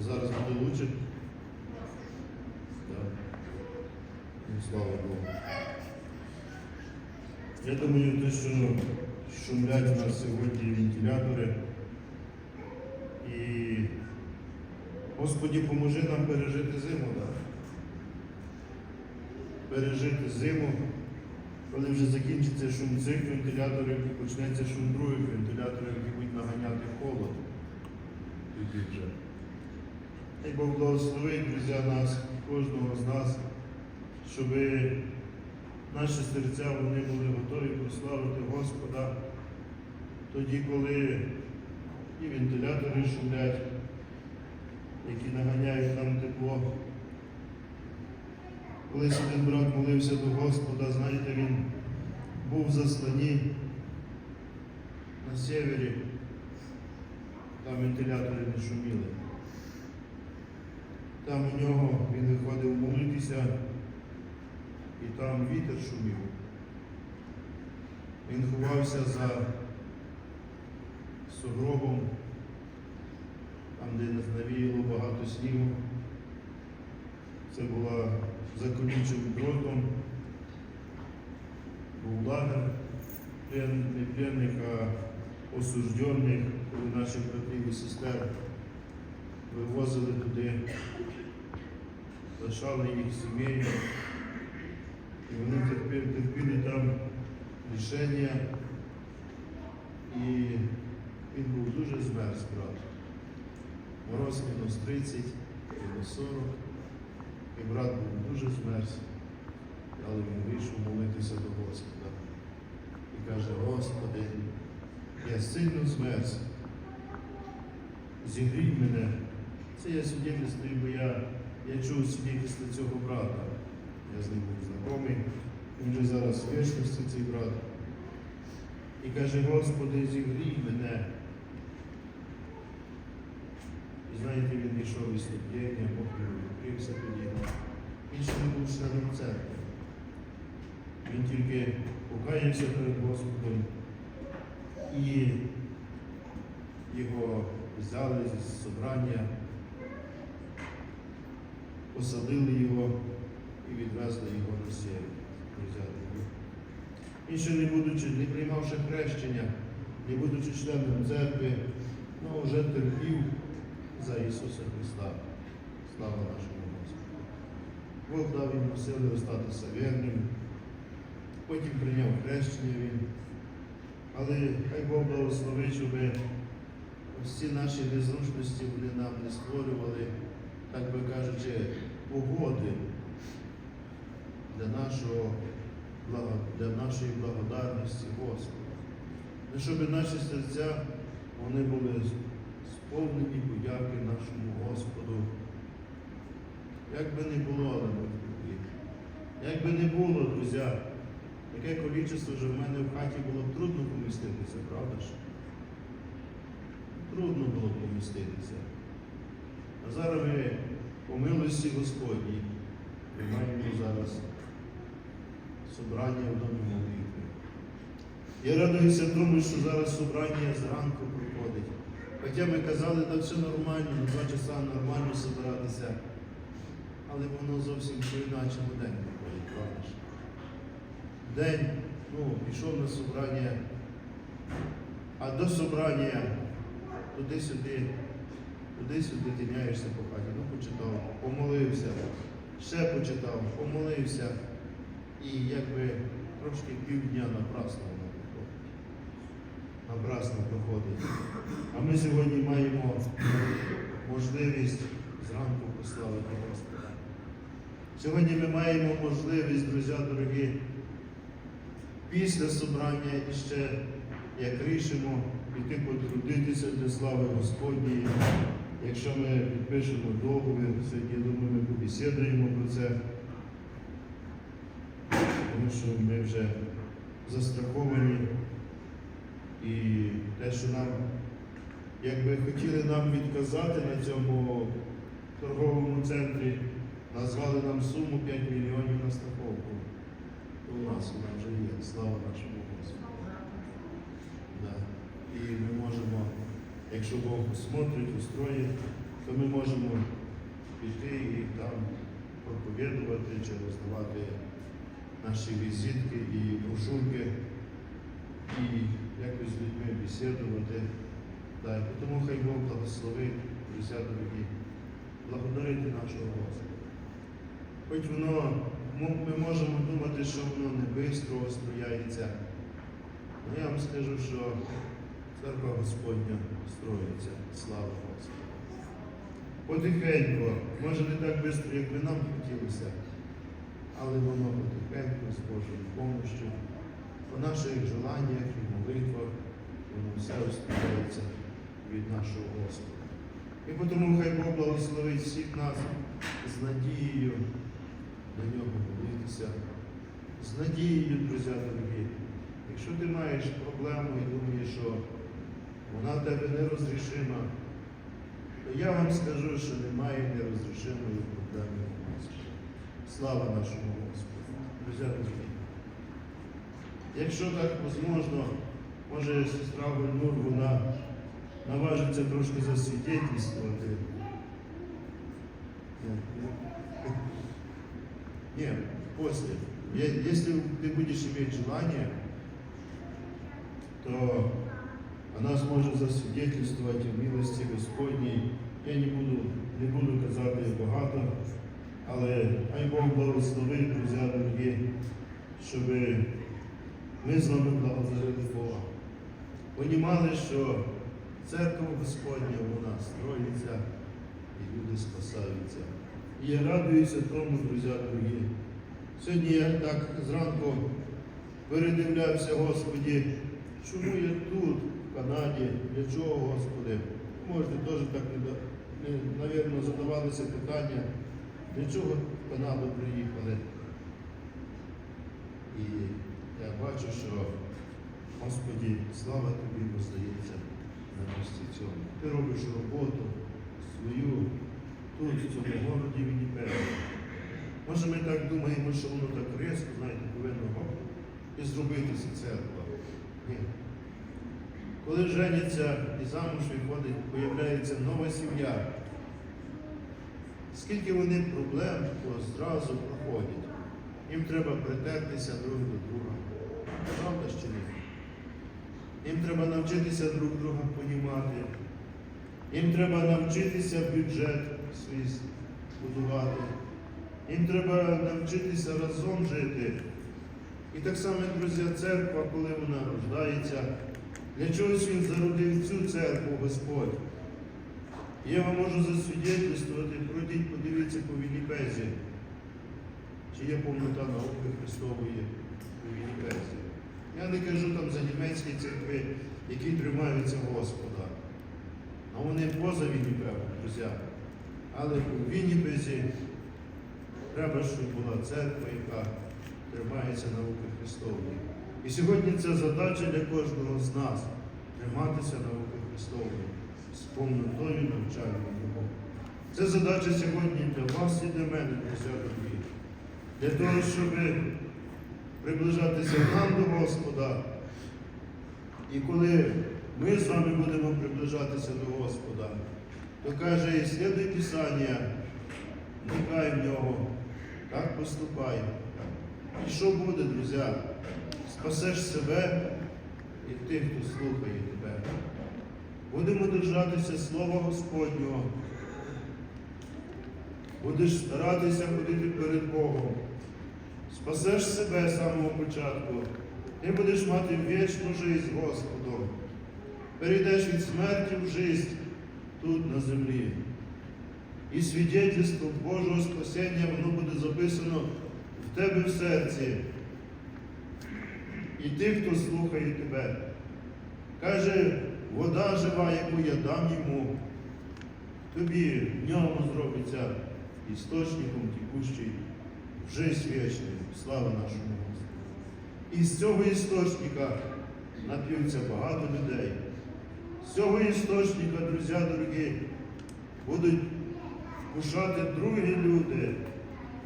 Зараз буде лучше. Ну, слава Богу. Я думаю, те, що шумлять у нас сьогодні вентилятори. І Господі, поможи нам пережити зиму, так? Пережити зиму, коли вже закінчиться шум цих вентиляторів і почнеться шум других вентиляторів, які будуть наганяти холод. Тоді вже. Хай Бог благословить, друзі, нас, кожного з нас, щоб наші серця вони були готові прославити Господа тоді, коли і вентилятори шумлять, які наганяють нам тепло. Колись один брат молився до Господа, знаєте, він був в засланні на севері, там вентилятори не шуміли. Там у нього він виходив молитися, і там вітер шумів. Він ховався за сугробом, там, де навіяло багато снігу. Це була за колючим дротом, був лагер не пленних, а осуждених, наші братів і сестер вивозили туди, лишали їх сімей, і вони терпіли, терпіли там рішення, і він був дуже змерз, брат. Мороз мінус 30, мінус 40. І брат був дуже змерз, але він вийшов молитися до Господа. І каже, Господи, я сильно змерз. Зігрій мене. Це я свідетельствую, бо я, я чув свідетельство цього брата. Я з ним був знайомий. Він вже зараз в вічності цей брат. І каже, Господи, зігрій мене. І знаєте, він йшов із слідіння, Бог відкрився тоді. Він ще не був членом церкви. Він тільки покаявся перед Господом і його взяли з собрання, посадили його і відвезли його на сєвєр. Взяли. Він не будучи, не приймавши хрещення, не будучи членом церкви, ну вже терпів за Ісуса Христа. Слава нашому Господу. Бог дав йому сили остатися вірним, потім прийняв хрещення він. Але хай Бог благословить, щоб всі наші незручності вони нам не створювали, так би кажучи, погоди для нашого для нашої благодарності Господу. Не щоб наші серця вони були сповнені подяки нашому Господу. Як би не було, але. Як би не було, друзі, таке количество вже в мене в хаті було б трудно поміститися, правда ж? Трудно було поміститися. Зараз ми по милості Господній приймаємо зараз собрання в домі молитви. Я радуюся тому, що зараз собрання зранку проходить. Хоча ми казали, так все нормально, на два часа нормально збиратися, але воно зовсім по-іначому день проходить, правда ж? День, ну, пішов на собрання, а до собрання туди-сюди, туди-сюди тиняєшся по хаті. Ну, почитав, помолився, ще почитав, помолився. І якби трошки півдня напрасно. Напрасно проходить. А ми сьогодні маємо можливість зранку прославити Господа. Сьогодні ми маємо можливість, друзі дорогі, після собрання іще, як рішимо, піти потрудитися для слави Господньої. Якщо ми підпишемо договір, сьогодні, я думаю, ми побесідуємо про це тому що ми вже застраховані і те, що нам, якби хотіли нам відказати на цьому торговому центрі, назвали нам суму 5 мільйонів на страховку. То у нас вона вже є, слава нашому Господу. Да. І ми можемо, якщо Бог посмотрить, устроїть, то ми можемо піти і там проповідувати чи роздавати наші візитки і брошурки, і якось з людьми бесідувати. Так, тому хай Бог благословить, друзі дорогі, благодарити нашого Господа. Хоч воно, ми можемо думати, що воно не швидко строяється, але я вам скажу, що церква Господня строїться. Слава Господу. Потихеньку, може не так швидко, як би нам хотілося, але воно потихеньку з Божою допомогою, по наших желаннях і молитвах, воно все розповідається від нашого Господа. І тому хай Бог благословить всіх нас з надією на нього молитися, з надією, друзі дорогі. Якщо ти маєш проблему і думаєш, що вона в тебе нерозрішима, то я вам скажу, що немає нерозрішимої проблеми у нас. Слава нашому Господу. Друзі дорогі. Якщо так можливо, може сестра Гульнур, вона наважиться трошки засвідетельствувати. Нет, после. Я- Если ты будешь иметь желание, то она сможет засвидетельствовать о милості Господній. Я не буду, не буду казати багато, але хай Бог благословить, друзі дорогі, щоб ми з вами благодарили Бога. Понімали, що церква Господня вона строїться і люди спасаються. І я радуюся тому, друзі дорогі. Сьогодні я так зранку передивлявся, Господі, чому я тут, в Канаді, для чого, Господи? Можете теж так, не, навірно, задавалися питання, для чого в Канаду приїхали. І я бачу, що, Господі, слава тобі воздається на місці цьому. Ти робиш роботу свою тут, в цьому городі Вінніпега. Може ми так думаємо, що воно так різко, знаєте, повинно і зробитися церква. Ні. Коли женяться і замуж виходить, появляється нова сім'я. Скільки вони проблем то зразу проходять. Їм треба притертися друг до друга. Правда чи ні? Їм треба навчитися друг друга понімати. Їм треба навчитися бюджет свій будувати. Їм треба навчитися разом жити. І так само, друзі, церква, коли вона рождається, для чогось він зародив цю церкву Господь. Я вам можу засвідетельствувати, пройдіть, подивіться по Вінніпезі, чи є повнота науки Христової у Вінніпезі. Я не кажу там за німецькі церкви, які тримаються Господа. А вони поза Вінніпегом, друзі. Але у Вінніпезі треба, щоб була церква, яка тримається науки Христової. І сьогодні це задача для кожного з нас триматися науки Христової з повнотою навчання Його. Це задача сьогодні для вас і для мене, друзі дорогі. Для того, щоб приближатися нам до Господа. І коли ми з вами будемо приближатися до Господа, то каже, і слідуй Писання, вникай в нього, так поступай. І що буде, друзі? Спасеш себе і тих, хто слухає тебе. Будемо держатися Слова Господнього. Будеш старатися ходити перед Богом. Спасеш себе з самого початку. Ти будеш мати вічну з Господом. Перейдеш від смерті в життя тут на землі. І свідетельство Божого спасіння, воно буде записано в тебе в серці. І тих, хто слухає тебе. Каже, вода жива, яку я дам йому, тобі в ньому зробиться істочником текущий в жизнь. Слава нашому Господу. І з цього істочника нап'ються багато людей. З цього істочника, друзі дорогі, будуть кушати другі люди.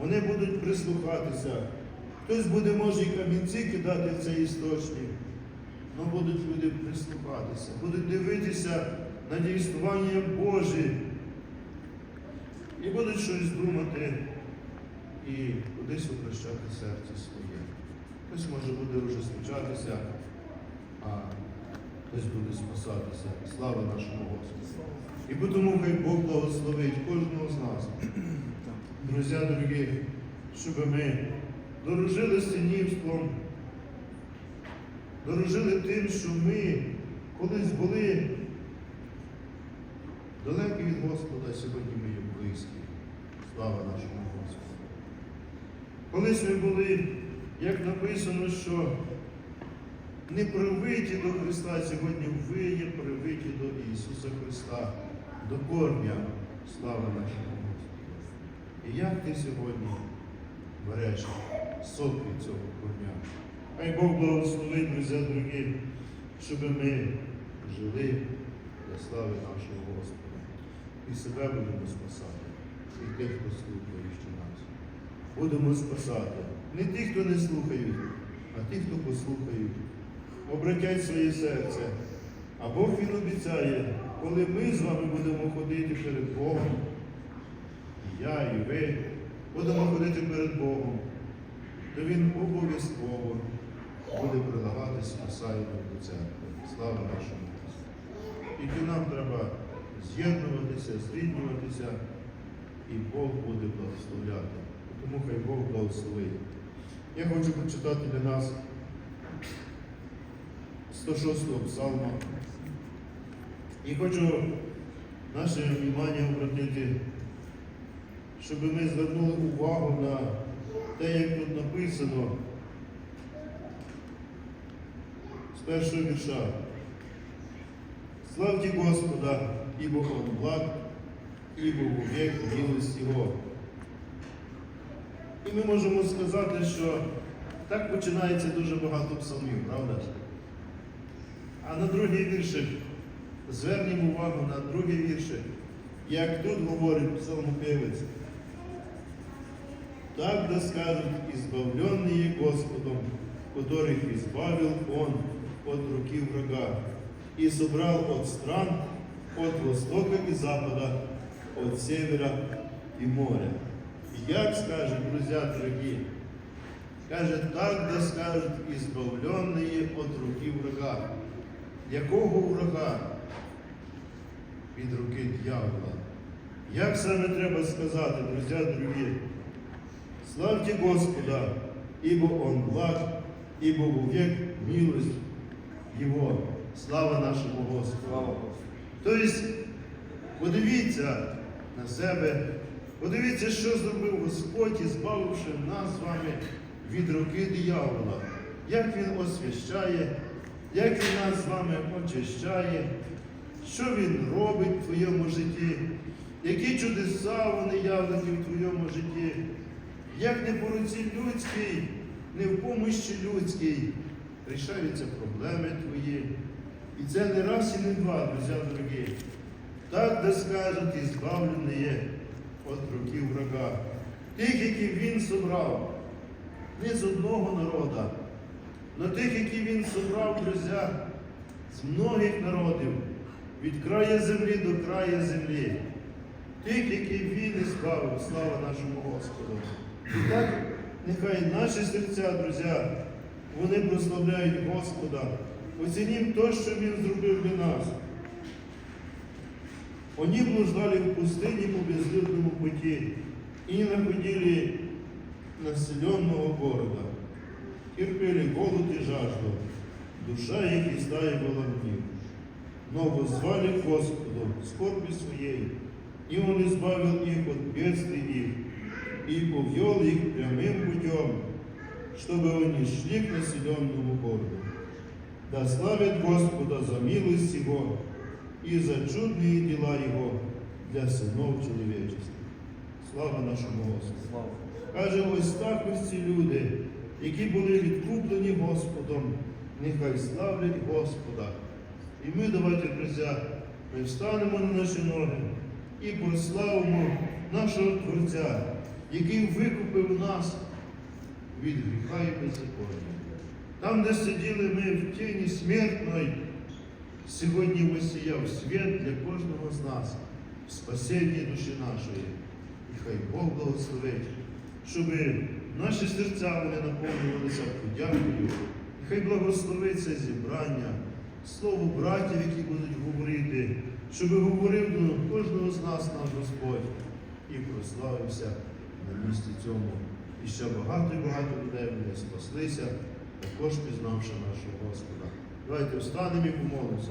Вони будуть прислухатися. Хтось буде, може, і камінці кидати в цей істочник. але будуть люди прислухатися, будуть дивитися на дійствування Божі щось думати і кудись опрощати серце своє. Хтось може буде вже скучатися, а хтось буде спасатися. Слава нашому Господу. І тому хай Бог благословить кожного з нас. Друзі, дорогі, щоб ми дорожили синівством, дорожили тим, що ми колись були далекі від Господа, сьогодні ми є близькі. Слава нашому Господу. Колись ми були, як написано, що не привиті до Христа, сьогодні ви є привиті до Ісуса Христа, до корня. Слава нашому Господу. І як ти сьогодні береш сок від цього корня? Хай Бог благословить, друзі, дорогі, щоб ми жили для слави нашого Господа. І себе будемо спасати, і тих, хто слухає ще нас. Будемо спасати. Не ті, хто не слухають, а ті, хто послухають. Обратять своє серце. А Бог Він обіцяє, коли ми з вами будемо ходити перед Богом, і я, і ви будемо ходити перед Богом, то Він обов'язково буде прилагати спасаємо до церкви. Слава нашому Господу. І нам треба з'єднуватися, зріднюватися, і Бог буде благословляти. Тому хай Бог благословить. Я хочу прочитати для нас 106-го псалма. І хочу наше внимання обратити, щоб ми звернули увагу на те, як тут написано з першого вірша. Славьте Господа, ибо Он благ, ибо век милость Його. І ми можемо сказати, що так починається дуже багато псалмів, правда? А на другий віршик, звернімо увагу на другий віршик, як тут говорить псалмопевець Так да скажут избавленные Господом, которых избавил Он от руки врага и собрал от стран, от востока и запада, от севера и моря. Як скажет, друзья дорогие, каже, так да скажут избавленные от руки врага. Якого врага? Від руки дьявола. Як саме треба сказати, друзі дорогі? Славьте Господа, ибо Он благ, ибо век милость Его. Слава нашому Господу. Тобто, подивіться на себе, подивіться, що зробив Господь, збавивши нас з вами від руки диявола. Як Він освящає, як Він нас з вами очищає, що Він робить в твоєму житті, які чудеса вони явлені в твоєму житті, як не по руці людській, не в помощі людській рішаються проблеми твої. І це не раз і не два, друзі дорогі. Так да скажуть і збавлені є від руки врага. Тих, яких він собрав, не з одного народа, але тих, які він собрав, друзі, з многих народів, від краю землі до краю землі. Тих, які він і збавив, слава нашому Господу. І так, нехай наші серця, друзі, вони прославляють Господа. Оцінім те, що Він зробив для нас. Они блуждали в пустыне по безлюдному пути и не находили населенного города. Терпели голод и жажду, душа их истаивала в них. Но воззвали к Господу в скорби своей, и Он избавил их от бедствий их, и повел их прямым путем, чтобы они шли к населенному городу. Да славят Господа за милость Его и за чудные дела Его для синов чоловічества. Слава нашому Господу! Каже, ось так ось ці люди, які були відкуплені Господом, нехай славлять Господа. І ми давайте, друзі, ми встанемо на наші ноги і прославимо нашого Творця, який викупив нас від гріха і беззаконня. Там, де сиділи ми в тіні смертної, сьогодні висіяв світ для кожного з нас в спасенні душі нашої. І хай Бог благословить, щоб наші серця вони наповнювалися подякою. І хай благословить це зібрання, слово братів, які будуть говорити, щоб говорив до кожного з нас наш Господь і прославився на місці цьому. І ще багато і багато людей буде спаслися, також пізнавши нашого Господа. Давайте встанемо і помолимося.